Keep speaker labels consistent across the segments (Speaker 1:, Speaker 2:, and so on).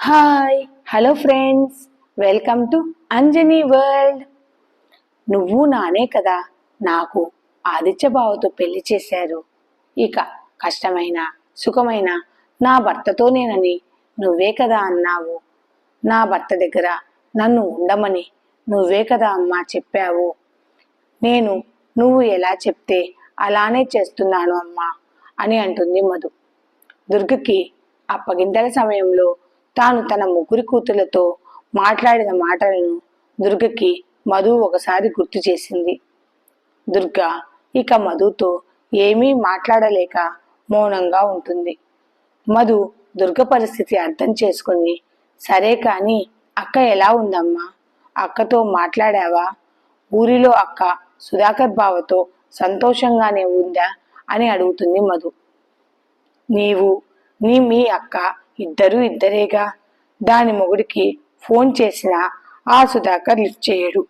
Speaker 1: Hi hello friends welcome to Anjani world నువ్వు నానే కదా. నాకు ఆదిత్యబావతో పెళ్ళి చేశారు. ఇక కష్టమైన సుఖమైన నా భర్తతో నేనని నువ్వే కదా అన్నావు. నా భర్త దగ్గర నన్ను ఉండమని నువ్వే కదా అమ్మా చెప్పావు. నేను నువ్వు ఎలా చెప్తే అలానే చేస్తున్నాను అమ్మా అని అంటుంది మధు. దుర్గకి అప్పగింతల సమయంలో తాను తన ముగ్గురి కూతులతో మాట్లాడిన మాటలను దుర్గకి మధు ఒకసారి గుర్తు చేసింది. దుర్గ ఇక మధుతో ఏమీ మాట్లాడలేక మౌనంగా ఉంటుంది. మధు దుర్గ పరిస్థితి అర్థం చేసుకుని సరే కానీ అక్క ఎలా ఉందమ్మా? అక్కతో మాట్లాడావా? ఊరిలో అక్క సుధాకర్ బావతో సంతోషంగానే ఉందా? అని అడుగుతుంది మధు. నీవు నీ మీ అక్క ఇద్దరూ ఇద్దరేగా దాని మొగుడికి ఫోన్ చేసినా ఆ సుధాకర్ లిఫ్ట్ చేయడు.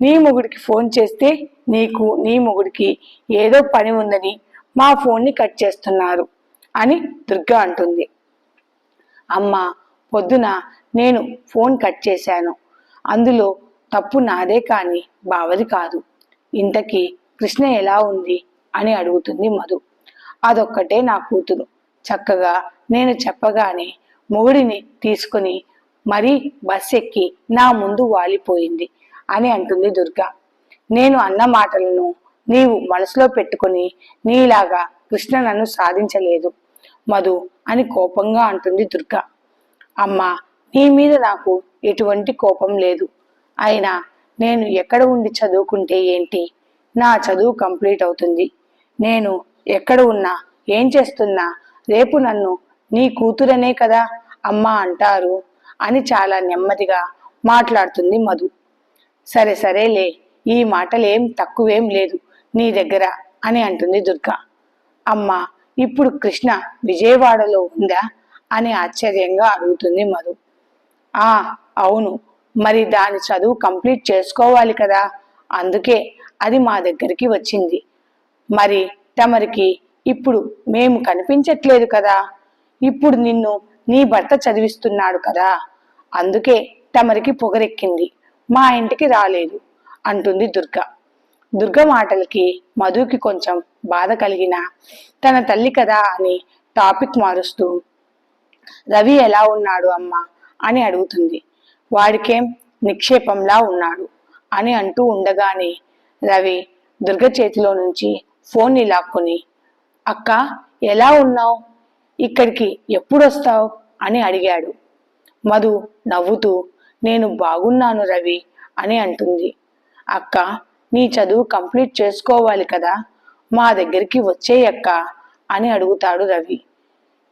Speaker 1: నీ మొగుడికి ఫోన్ చేస్తే నీకు నీ మొగుడికి ఏదో పని ఉందని మా ఫోన్ని కట్ చేస్తున్నారు అని దుర్గా అంటుంది. అమ్మ పొద్దున నేను ఫోన్ కట్ చేశాను. అందులో తప్పు నాదే కానీ బావది కాదు. ఇంతకీ కృష్ణ ఎలా ఉంది అని అడుగుతుంది మధు. అదొక్కటే నా కూతురు. చక్కగా నేను చెప్పగానే మొగుడిని తీసుకుని మరీ బస్ ఎక్కి నా ముందు వాలిపోయింది అని అంటుంది దుర్గా. నేను అన్న మాటలను నీవు మనసులో పెట్టుకుని నీలాగా కృష్ణ నన్ను సాధించలేదు. మధు అని కోపంగా అంటుంది దుర్గా. అమ్మా నీ మీద నాకు ఎటువంటి కోపం లేదు. అయినా నేను ఎక్కడ ఉండి చదువుకుంటే ఏంటి? నా చదువు కంప్లీట్ అవుతుంది. నేను ఎక్కడ ఉన్నా ఏం చేస్తున్నా రేపు నన్ను నీ కూతురనే కదా అమ్మా అంటారు అని చాలా నెమ్మదిగా మాట్లాడుతుంది మధు. సరే సరేలే ఈ మాటలేం తక్కువేం లేదు నీ దగ్గర అని అంటుంది దుర్గా. అమ్మా ఇప్పుడు కృష్ణ విజయవాడలో ఉందా అని ఆశ్చర్యంగా అడుగుతుంది మధు. ఆ అవును మరి దాని చదువు కంప్లీట్ చేసుకోవాలి కదా అందుకే అది మా దగ్గరికి వచ్చింది. మరి తమరికి ఇప్పుడు మేము కనిపించట్లేదు కదా ఇప్పుడు నిన్ను నీ భర్త చదివిస్తున్నాడు కదా. అందుకే తమరికి పొగరెక్కింది. మా ఇంటికి రాలేదు అంటుంది దుర్గ. దుర్గ మాటలకి మధుకి కొంచెం బాధ కలిగిన తన తల్లి కదా అని టాపిక్ మారుస్తూ రవి ఎలా ఉన్నాడు అమ్మా అని అడుగుతుంది. వాడికేం నిక్షేపంలా ఉన్నాడు అని అంటూ ఉండగానే రవి దుర్గ చేతిలో నుంచి ఫోన్ని లాక్కొని అక్క ఎలా ఉన్నావు? ఇక్కడికి ఎప్పుడు వస్తావు అని అడిగాడు. మధు నవ్వుతూ నేను బాగున్నాను రవి అని అంటుంది. అక్క నీ చదువు కంప్లీట్ చేసుకోవాలి కదా మా దగ్గరికి వచ్చేయక్క అని అడుగుతాడు రవి.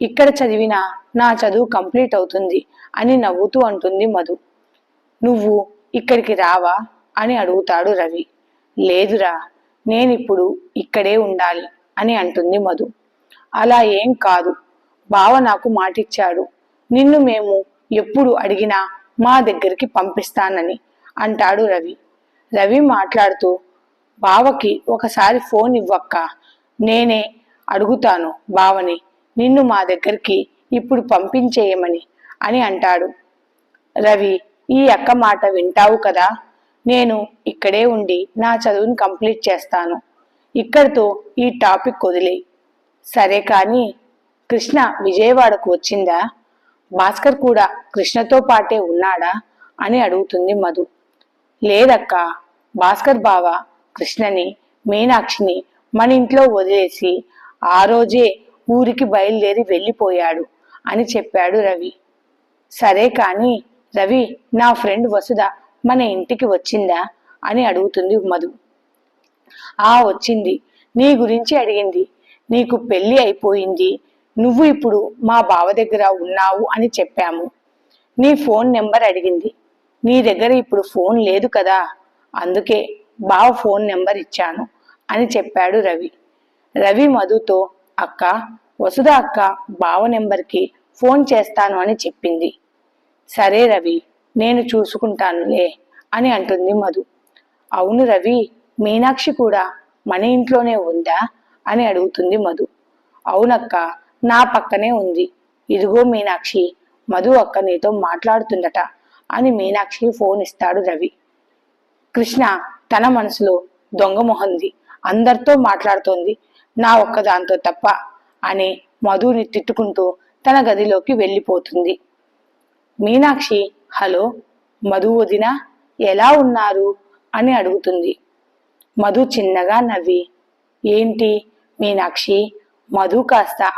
Speaker 1: ఇక్కడ చదివినా నా చదువు కంప్లీట్ అవుతుంది అని నవ్వుతూ అంటుంది మధు. నువ్వు ఇక్కడికి రావా? అని అడుగుతాడు రవి. లేదురా నేనిప్పుడు ఇక్కడే ఉండాలి అని అంటుంది మధు. అలా ఏం కాదు. బావ నాకు మాటిచ్చాడు. నిన్ను మేము ఎప్పుడు అడిగినా మా దగ్గరికి పంపిస్తానని అంటాడు రవి. రవి మాట్లాడుతూ బావకి ఒకసారి ఫోన్ ఇవ్వక్క. నేనే అడుగుతాను బావని నిన్ను మా దగ్గరికి ఇప్పుడు పంపించేయమని అని అంటాడు. రవి ఈ అక్క మాట వింటావు కదా? నేను ఇక్కడే ఉండి నా చదువుని కంప్లీట్ చేస్తాను. ఇక్కడితో ఈ టాపిక్ వదిలే సరే కానీ కృష్ణ విజయవాడకు వచ్చిందా? భాస్కర్ కూడా కృష్ణతో పాటే ఉన్నాడా అని అడుగుతుంది మధు. లేదక్క భాస్కర్ బావ కృష్ణని మీనాక్షిని మన ఇంట్లో వదిలేసి ఆ రోజే ఊరికి బయలుదేరి వెళ్ళిపోయాడు అని చెప్పాడు రవి. సరే కానీ రవి నా ఫ్రెండ్ వసుధ మన ఇంటికి వచ్చిందా అని అడుగుతుంది మధు. ఆ వచ్చింది. నీ గురించి అడిగింది. నీకు పెళ్ళి అయిపోయింది. నువ్వు ఇప్పుడు మా బావ దగ్గర ఉన్నావు అని చెప్పాము. నీ ఫోన్ నెంబర్ అడిగింది. నీ దగ్గర ఇప్పుడు ఫోన్ లేదు కదా అందుకే బావ ఫోన్ నెంబర్ ఇచ్చాను అని చెప్పాడు రవి. రవి మధుతో అక్క వసుధ అక్క బావ నెంబర్కి ఫోన్ చేస్తాను అని చెప్పింది. సరే రవి నేను చూసుకుంటానులే అని అంటుంది మధు. అవును రవి మీనాక్షి కూడా మన ఇంట్లోనే ఉందా? అని అడుగుతుంది మధు. అవునక్క నా పక్కనే ఉంది. ఇదిగో మీనాక్షి మధు అక్క నీతో మాట్లాడుతుందట అని మీనాక్షి ఫోన్ ఇస్తాడు రవి. కృష్ణ తన మనసులో దొంగ మొహంది అందరితో మాట్లాడుతోంది. నా ఒక్కదాంతో తప్ప అని మధుని తిట్టుకుంటూ తన గదిలోకి వెళ్ళిపోతుంది. మీనాక్షి హలో మధు వదిన ఎలా ఉన్నారు? అని అడుగుతుంది. మధు చిన్నగా నవ్వి ఏంటి మీనాక్షి మధు కాస్త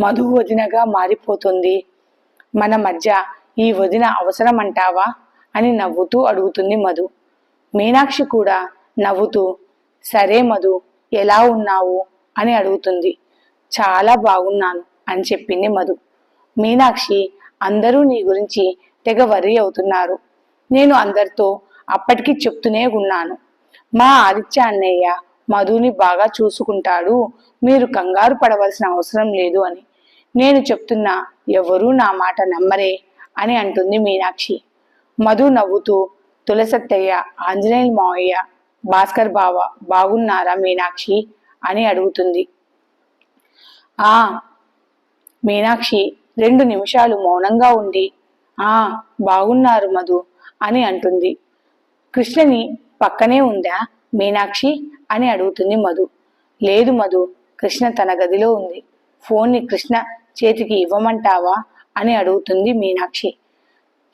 Speaker 1: మధు వదినగా మారిపోతుంది. మన మధ్య ఈ వదిన అవసరం అంటావా? అని నవ్వుతూ అడుగుతుంది మధు. మీనాక్షి కూడా నవ్వుతూ సరే మధు ఎలా ఉన్నావు? అని అడుగుతుంది. చాలా బాగున్నాను అని చెప్పింది మధు. మీనాక్షి అందరూ నీ గురించి తెగ వర్రీ అవుతున్నారు. నేను అందరితో అప్పటికి చెప్తూనే ఉన్నాను. మా ఆదిత్య అన్నయ్య మధుని బాగా చూసుకుంటాడు. మీరు కంగారు పడవలసిన అవసరం లేదు అని. నేను చెప్తున్నా ఎవరూ నా మాట నమ్మరే అని అంటుంది మీనాక్షి. మధు నవ్వుతూ తులసత్తయ్య ఆంజనేయుల మావయ్య భాస్కర్ బావ బాగున్నారా మీనాక్షి? అని అడుగుతుంది. ఆ మీనాక్షి రెండు నిమిషాలు మౌనంగా ఉండి ఆ బాగున్నారు మధు అని అంటుంది. కృష్ణని పక్కనే ఉందా మీనాక్షి? అని అడుగుతుంది మధు. లేదు మధు కృష్ణ తన గదిలో ఉంది. ఫోన్ని కృష్ణ చేతికి ఇవ్వమంటావా అని అడుగుతుంది మీనాక్షి.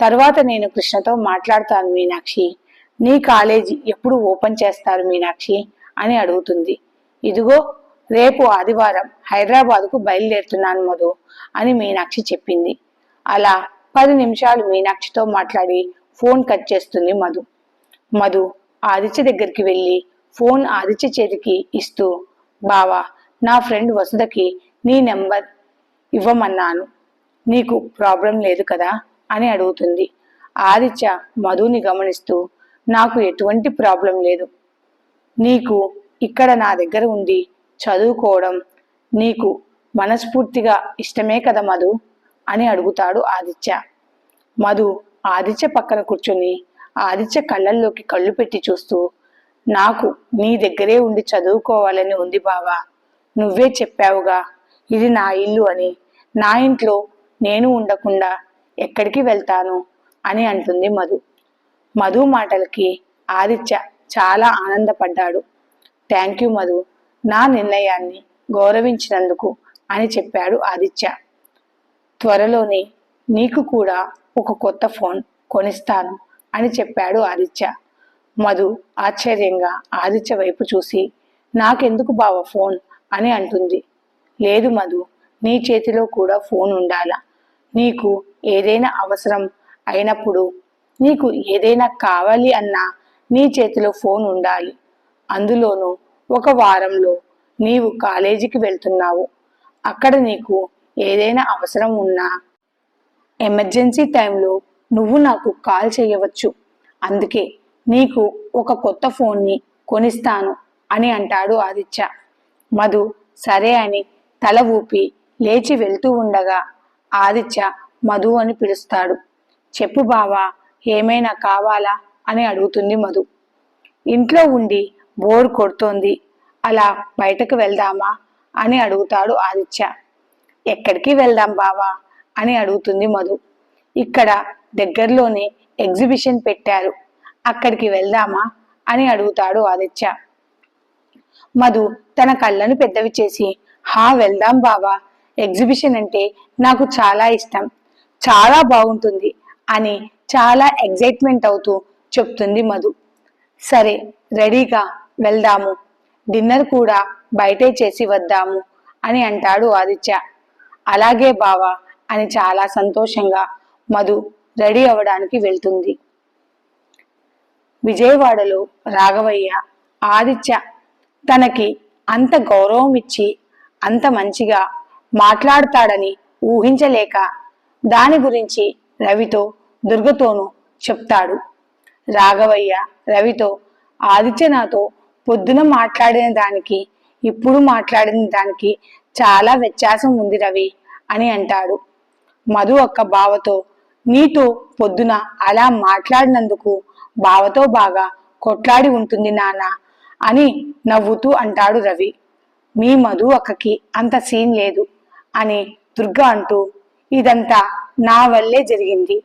Speaker 1: తర్వాత నేను కృష్ణతో మాట్లాడతాను మీనాక్షి. నీ కాలేజీ ఎప్పుడు ఓపెన్ చేస్తారు మీనాక్షి అని అడుగుతుంది. ఇదిగో రేపు ఆదివారం హైదరాబాద్కు బయలుదేరుతున్నాను మధు అని మీనాక్షి చెప్పింది. అలా పది నిమిషాలు మీనాక్షితో మాట్లాడి ఫోన్ కట్ చేస్తుంది మధు. మధు ఆదిత్య దగ్గరికి వెళ్ళి ఫోన్ ఆదిత్య చేతికి ఇస్తూ బావా నా ఫ్రెండ్ వసుధకి నీ నెంబర్ ఇవ్వమన్నాను. నీకు ప్రాబ్లం లేదు కదా? అని అడుగుతుంది. ఆదిత్య మధుని గమనిస్తూ నాకు ఎటువంటి ప్రాబ్లం లేదు. నీకు ఇక్కడ నా దగ్గర ఉండి చదువుకోవడం నీకు మనస్ఫూర్తిగా ఇష్టమే కదా మధు? అని అడుగుతాడు ఆదిత్య. మధు ఆదిత్య పక్కన కూర్చొని ఆదిత్య కళ్ళల్లోకి కళ్ళు పెట్టి చూస్తూ నాకు నీ దగ్గరే ఉండి చదువుకోవాలని ఉంది బావా. నువ్వే చెప్పావుగా ఇది నా ఇల్లు అని. నా ఇంట్లో నేను ఉండకుండా ఎక్కడికి వెళ్తాను అని అంటుంది మధు. మధు మాటలకి ఆదిత్య చాలా ఆనందపడ్డాడు. థ్యాంక్ యూ మధు నా నిర్ణయాన్ని గౌరవించినందుకు అని చెప్పాడు ఆదిత్య. త్వరలోనే నీకు కూడా ఒక కొత్త ఫోన్ కొనిస్తాను అని చెప్పాడు ఆదిత్య. మధు ఆశ్చర్యంగా ఆదిత్య వైపు చూసి నాకెందుకు బావ ఫోన్? అని అంటుంది. లేదు మధు నీ చేతిలో కూడా ఫోన్ ఉండాలా? నీకు ఏదైనా అవసరం అయినప్పుడు నీకు ఏదైనా కావాలి అన్నా నీ చేతిలో ఫోన్ ఉండాలి. అందులోనూ ఒక వారంలో నీవు కాలేజీకి వెళ్తున్నావు. అక్కడ నీకు ఏదైనా అవసరం ఉన్నా ఎమర్జెన్సీ టైంలో నువ్వు నాకు కాల్ చేయవచ్చు. అందుకే నీకు ఒక కొత్త ఫోన్ని కొనిస్తాను అని అంటాడు ఆదిత్య. మధు సరే అని తల ఊపి లేచి వెళ్తూ ఉండగా ఆదిత్య మధు అని పిలుస్తాడు. చెప్పు బావా ఏమైనా కావాలా అని అడుగుతుంది మధు. ఇంట్లో ఉండి బోర్ కొడుతోంది అలా బయటకు వెళ్దామా అని అడుగుతాడు ఆదిత్య. ఎక్కడికి వెళ్దాం బావా అని అడుగుతుంది మధు. ఇక్కడ దగ్గరలోనే ఎగ్జిబిషన్ పెట్టారు. అక్కడికి వెళ్దామా అని అడుగుతాడు ఆదిత్య. మధు తన కళ్ళను పెద్దవి చేసి హా వెళ్దాం బావా. ఎగ్జిబిషన్ అంటే నాకు చాలా ఇష్టం. చాలా బాగుంటుంది అని చాలా ఎగ్జైట్మెంట్ అవుతూ చెప్తుంది మధు. సరే రెడీగా వెళ్దాము. డిన్నర్ కూడా బయటే చేసి వద్దాము అని అంటాడు ఆదిత్య. అలాగే బావా అని చాలా సంతోషంగా మధు రెడీ అవ్వడానికి వెళ్తుంది. విజయవాడలో రాఘవయ్య ఆదిత్య తనకి అంత గౌరవం ఇచ్చి అంత మంచిగా మాట్లాడతాడని ఊహించలేక దాని గురించి రవితో దుర్గతోనూ చెప్తాడు. రాఘవయ్య రవితో ఆదిత్య నాతో పొద్దున మాట్లాడిన దానికి ఇప్పుడు మాట్లాడిన దానికి చాలా వ్యత్యాసం ఉంది రవి అని అంటాడు. మధు ఒక్క బావతో నీతో పొద్దున అలా మాట్లాడినందుకు బావతో బాగా కొట్లాడి ఉంటుంది నాన్న అని నవ్వుతూ అంటాడు రవి. మీ మధు అక్కకి అంత సీన్ లేదు అని దుర్గా అంటూ ఇదంతా నా వల్లే జరిగింది.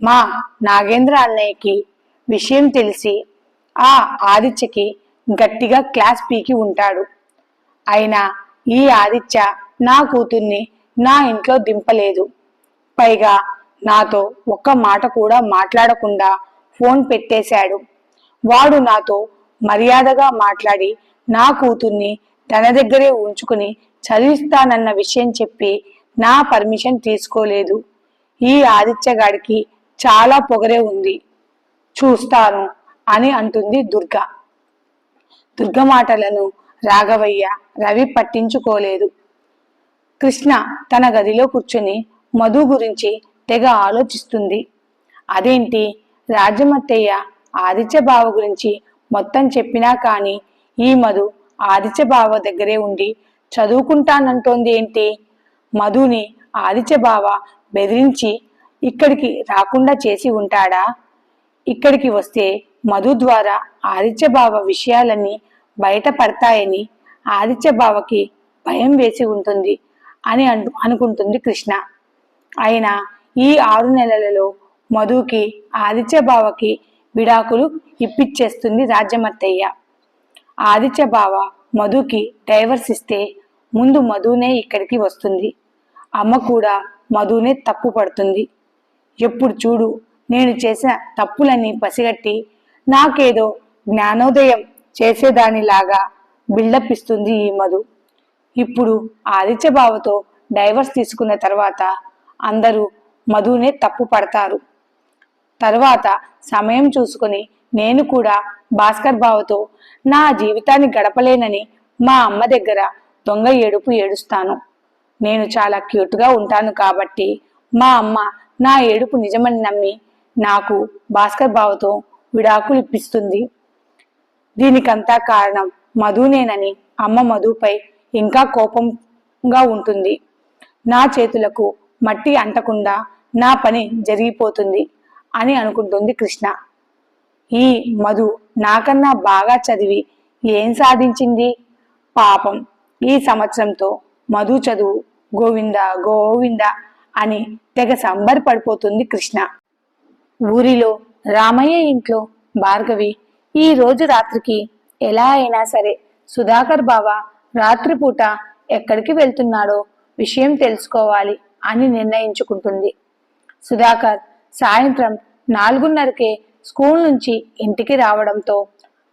Speaker 1: మా నాగేంద్ర అన్నయ్యకి విషయం తెలిసి ఆ ఆదిత్యకి గట్టిగా క్లాస్ పీకి ఉంటాడు. అయినా ఈ ఆదిత్య నా కూతుర్ని నా ఇంట్లో దింపలేదు. పైగా నాతో ఒక్క మాట కూడా మాట్లాడకుండా ఫోన్ పెట్టేశాడు. వాడు నాతో మర్యాదగా మాట్లాడి నా కూతుర్ని తన దగ్గరే ఉంచుకుని చదివిస్తానన్న విషయం చెప్పి నా పర్మిషన్ తీసుకోలేదు. ఈ ఆదిత్యగాడికి చాలా పొగరే ఉంది. చూస్తాను అని అంటుంది దుర్గ. దుర్గ మాటలను రాఘవయ్య రవి పట్టించుకోలేదు. కృష్ణ తన గదిలో కూర్చుని మధు గురించి తెగ ఆలోచిస్తుంది. అదేంటి? రాజమత్తయ్య ఆదిత్య బావ గురించి మొత్తం చెప్పినా కాని ఈ మధు ఆదిత్య బావ దగ్గరే ఉండి చదువుకుంటానంటోంది ఏంటి? మధుని ఆదిత్య బావ బెదిరించి ఇక్కడికి రాకుండా చేసి ఉంటాడా? ఇక్కడికి వస్తే మధు ద్వారా ఆదిత్య బావ విషయాలన్నీ బయటపడతాయని ఆదిత్య బావకి భయం వేసి ఉంటుంది అని అను అనుకుంటుంది కృష్ణ. అయినా ఈ ఆరు నెలలలో మధుకి ఆదిత్యబావకి విడాకులు ఇప్పిచ్చేస్తుంది రాజ్యమత్తయ్య ఆదిత్యబావ మధుకి డైవర్స్ ఇస్తే ముందు మధునే ఇక్కడికి వస్తుంది. అమ్మ కూడా మధునే తప్పు పడుతుంది. ఎప్పుడు చూడు నేను చేసిన తప్పులన్నీ పసిగట్టి నాకేదో జ్ఞానోదయం చేసేదానిలాగా బిల్డప్ ఇస్తుంది ఈ మధు. ఇప్పుడు ఆదిత్యబావతో డైవర్స్ తీసుకున్న తర్వాత అందరూ మధునే తప్పు పడతారు. తర్వాత సమయం చూసుకొని నేను కూడా భాస్కర్ బావతో నా జీవితాన్ని గడపలేనని మా అమ్మ దగ్గర దొంగ ఏడుపు ఏడుస్తాను. నేను చాలా క్యూట్గా ఉంటాను కాబట్టి మా అమ్మ నా ఏడుపు నిజమని నమ్మి నాకు భాస్కర్ బావతో విడాకులు ఇప్పిస్తుంది. దీనికంతా కారణం మధునేనని అమ్మ మధుపై ఇంకా కోపంగా ఉంటుంది. నా చేతులకు మట్టి అంటకుండా నా పని జరిగిపోతుంది. అని అనుకుంటుంది కృష్ణ. ఈ మధు నాకన్నా బాగా చదివి ఏం సాధించింది? పాపం. ఈ సంవత్సరంతో మధు చదువు గోవింద గోవింద అని తెగ సంబరపడిపోతుంది కృష్ణ. ఊరిలో రామయ్య ఇంట్లో భార్గవి ఈ రోజు రాత్రికి ఎలా అయినా సరే సుధాకర్ బావ రాత్రిపూట ఎక్కడికి వెళ్తున్నాడో విషయం తెలుసుకోవాలి అని నిర్ణయించుకుంటుంది. సుధాకర్ సాయంత్రం నాలుగున్నరకే స్కూల్ నుంచి ఇంటికి రావడంతో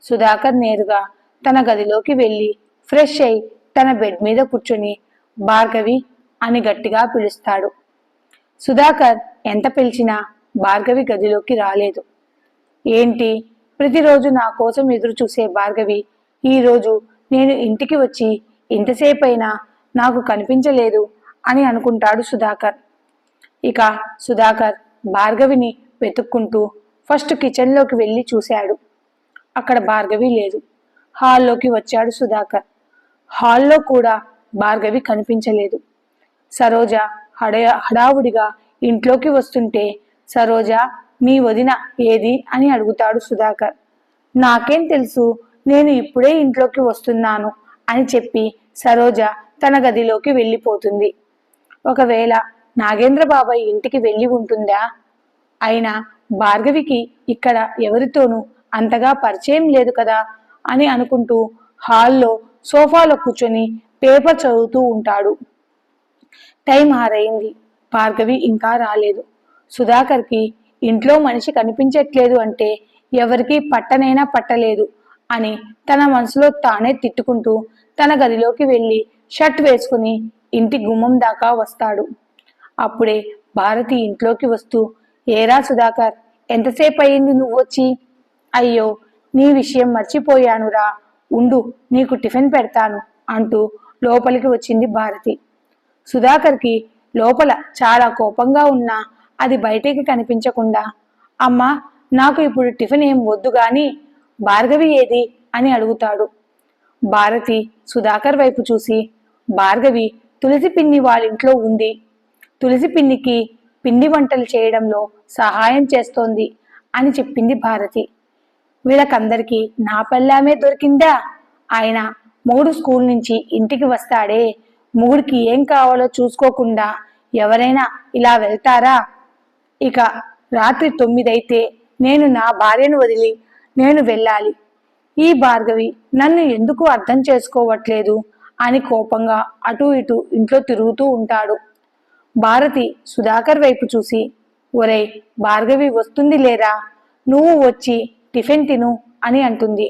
Speaker 1: సుధాకర్ నేరుగా తన గదిలోకి వెళ్ళి ఫ్రెష్ అయి తన బెడ్ మీద కూర్చుని భార్గవి అని గట్టిగా పిలుస్తాడు. సుధాకర్ ఎంత పిలిచినా భార్గవి గదిలోకి రాలేదు. ఏంటి? ప్రతిరోజు నా కోసం ఎదురు చూసే భార్గవి ఈరోజు నేను ఇంటికి వచ్చి ఇంతసేపైనా నాకు కనిపించలేదు అని అనుకుంటాడు సుధాకర్. ఇక సుధాకర్ భార్గవిని వెతుక్కుంటూ ఫస్ట్ కిచెన్లోకి వెళ్ళి చూశాడు. అక్కడ భార్గవి లేదు. హాల్లోకి వచ్చాడు సుధాకర్. హాల్లో కూడా భార్గవి కనిపించలేదు. సరోజ హడ హడావుడిగా ఇంట్లోకి వస్తుంటే సరోజ మీ వదిన ఏది? అని అడుగుతాడు సుధాకర్. నాకేం తెలుసు నేను ఇప్పుడే ఇంట్లోకి వస్తున్నాను అని చెప్పి సరోజ తన గదిలోకి వెళ్ళిపోతుంది. ఒకవేళ నాగేంద్ర బాబాయ్ ఇంటికి వెళ్ళి ఉంటుందా? అయినా భార్గవికి ఇక్కడ ఎవరితోనూ అంతగా పరిచయం లేదు కదా అని అనుకుంటూ హాల్లో సోఫాలో కూర్చొని పేపర్ చదువుతూ ఉంటాడు. టైం ఆరైంది. భార్గవి ఇంకా రాలేదు. సుధాకర్కి ఇంట్లో మనిషి కనిపించట్లేదు అంటే ఎవరికి పట్టనైనా పట్టలేదు అని తన మనసులో తానే తిట్టుకుంటూ తన గదిలోకి వెళ్ళి షర్ట్ వేసుకుని ఇంటి గుమ్మం దాకా వస్తాడు. అప్పుడే భారతి ఇంట్లోకి వస్తూ ఏరా సుధాకర్ ఎంతసేపు అయింది నువ్వు వచ్చి? అయ్యో నీ విషయం మర్చిపోయానురా. ఉండు నీకు టిఫిన్ పెడతాను అంటూ లోపలికి వచ్చింది భారతి. సుధాకర్కి లోపల చాలా కోపంగా ఉన్నా అది బయటికి కనిపించకుండా అమ్మా నాకు ఇప్పుడు టిఫిన్ ఏం వద్దు గాని భార్గవి ఏది? అని అడుగుతాడు. భారతి సుధాకర్ వైపు చూసి భార్గవి తులసి పిన్ని వాళ్ళింట్లో ఉంది. తులసి పిన్నికి పిండి వంటలు చేయడంలో సహాయం చేస్తోంది అని చెప్పింది భారతి. వీళ్ళకందరికీ నా పెళ్ళామే దొరికిందా? ఆయన మూడు స్కూల్ నుంచి ఇంటికి వస్తాడే. మూడుకి ఏం కావాలో చూసుకోకుండా ఎవరైనా ఇలా వెళ్తారా? ఇక రాత్రి తొమ్మిదైతే నేను నా భార్యను వదిలి నేను వెళ్ళాలి. ఈ భార్గవి నన్ను ఎందుకు అర్థం చేసుకోవట్లేదు అని కోపంగా అటు ఇటు ఇంట్లో తిరుగుతూ ఉంటాడు. భారతి సుధాకర్ వైపు చూసి ఒరేయ్ భార్గవి వస్తుంది లేరా నువ్వు వచ్చి టిఫిన్ తిను అని అంటుంది.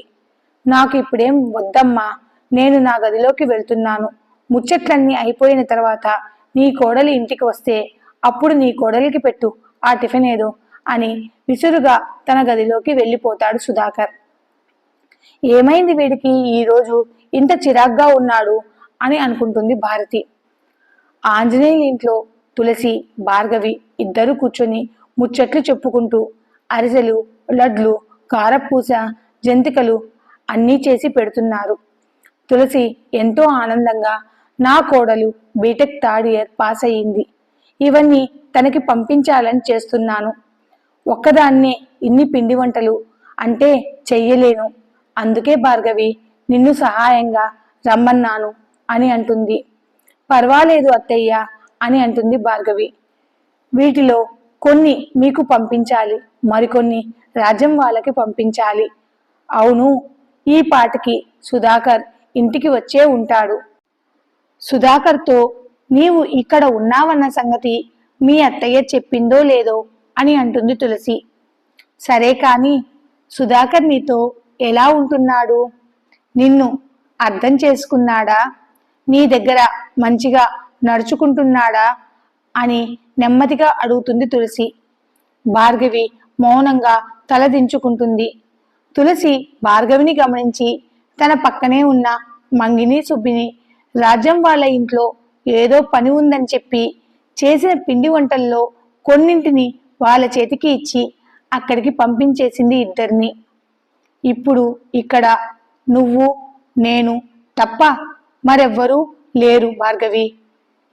Speaker 1: నాకు ఇప్పుడేం వద్దమ్మా నేను నా గదిలోకి వెళ్తున్నాను. ముచ్చట్లన్నీ అయిపోయిన తర్వాత నీ కోడలి ఇంటికి వస్తే అప్పుడు నీ కోడలికి పెట్టు ఆ టిఫిన్ ఏదో అని విసురుగా తన గదిలోకి వెళ్ళిపోతాడు సుధాకర్. ఏమైంది వీడికి? ఈరోజు ఇంత చిరాగ్గా ఉన్నాడు అని అనుకుంటుంది భారతి. ఆంజనేయుల ఇంట్లో తులసి భార్గవి ఇద్దరు కూర్చొని ముచ్చట్లు చెప్పుకుంటూ అరిసెలు లడ్లు కారపూస జంతికలు అన్నీ చేసి పెడుతున్నారు. తులసి ఎంతో ఆనందంగా నా కోడలు బీటెక్ థర్డ్ ఇయర్ పాస్ అయ్యింది. ఇవన్నీ తనకి పంపించాలని చేస్తున్నాను. ఒక్కదాన్నే ఇన్ని పిండి వంటలు అంటే చెయ్యలేను. అందుకే భార్గవి నిన్ను సహాయంగా రమ్మన్నాను అని అంటుంది. పర్వాలేదు అత్తయ్య అని అంటుంది భార్గవి. వీటిలో కొన్ని మీకు పంపించాలి మరికొన్ని రాజ్యం వాళ్ళకి పంపించాలి. అవును ఈ పాటికి సుధాకర్ ఇంటికి వచ్చే ఉంటాడు. సుధాకర్తో నీవు ఇక్కడ ఉన్నావన్న సంగతి మీ అత్తయ్య చెప్పిందో లేదో అని అంటుంది తులసి. సరే కాని సుధాకర్ నీతో ఎలా ఉంటున్నాడు? నిన్ను అర్థం చేసుకున్నాడా? నీ దగ్గర మంచిగా నడుచుకుంటున్నాడా అని నెమ్మదిగా అడుగుతుంది తులసి. భార్గవి మౌనంగా తలదించుకుంటుంది తులసి భార్గవిని గమనించి తన పక్కనే ఉన్న మంగిని సుబ్బిని రాజ్యం వాళ్ళ ఇంట్లో ఏదో పని ఉందని చెప్పి చేసిన పిండి వంటల్లో కొన్నింటిని వాళ్ళ చేతికి ఇచ్చి అక్కడికి పంపించేసింది ఇద్దరిని. ఇప్పుడు ఇక్కడ నువ్వు నేను తప్ప మరెవ్వరూ లేరు భార్గవి.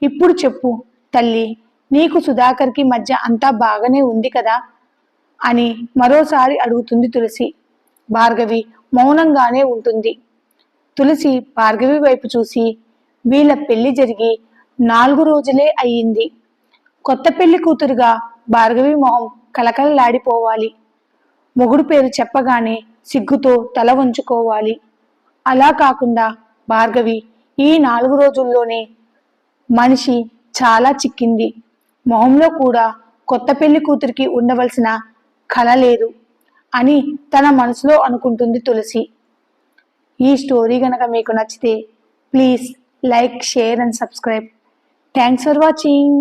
Speaker 1: ఇప్పుడు చెప్పు తల్లి నీకు సుధాకర్కి మధ్య అంతా బాగానే ఉంది కదా? అని మరోసారి అడుగుతుంది తులసి. భార్గవి మౌనంగానే ఉంటుంది. తులసి భార్గవి వైపు చూసి వీళ్ళ పెళ్ళి జరిగి నాలుగు రోజులే అయ్యింది. కొత్త పెళ్ళి కూతురుగా భార్గవి మొహం కలకలలాడిపోవాలి మొగుడు పేరు చెప్పగానే సిగ్గుతో తల వంచుకోవాలి. అలా కాకుండా భార్గవి ఈ నాలుగు రోజుల్లోనే మనిషి చాలా చిక్కింది. మొహంలో కూడా కొత్త పెళ్ళి కూతురికి ఉండవలసిన కళ లేదు అని తన మనసులో అనుకుంటుంది తులసి. ఈ స్టోరీ గనక మీకు నచ్చితే please like share and subscribe. Thanks for watching.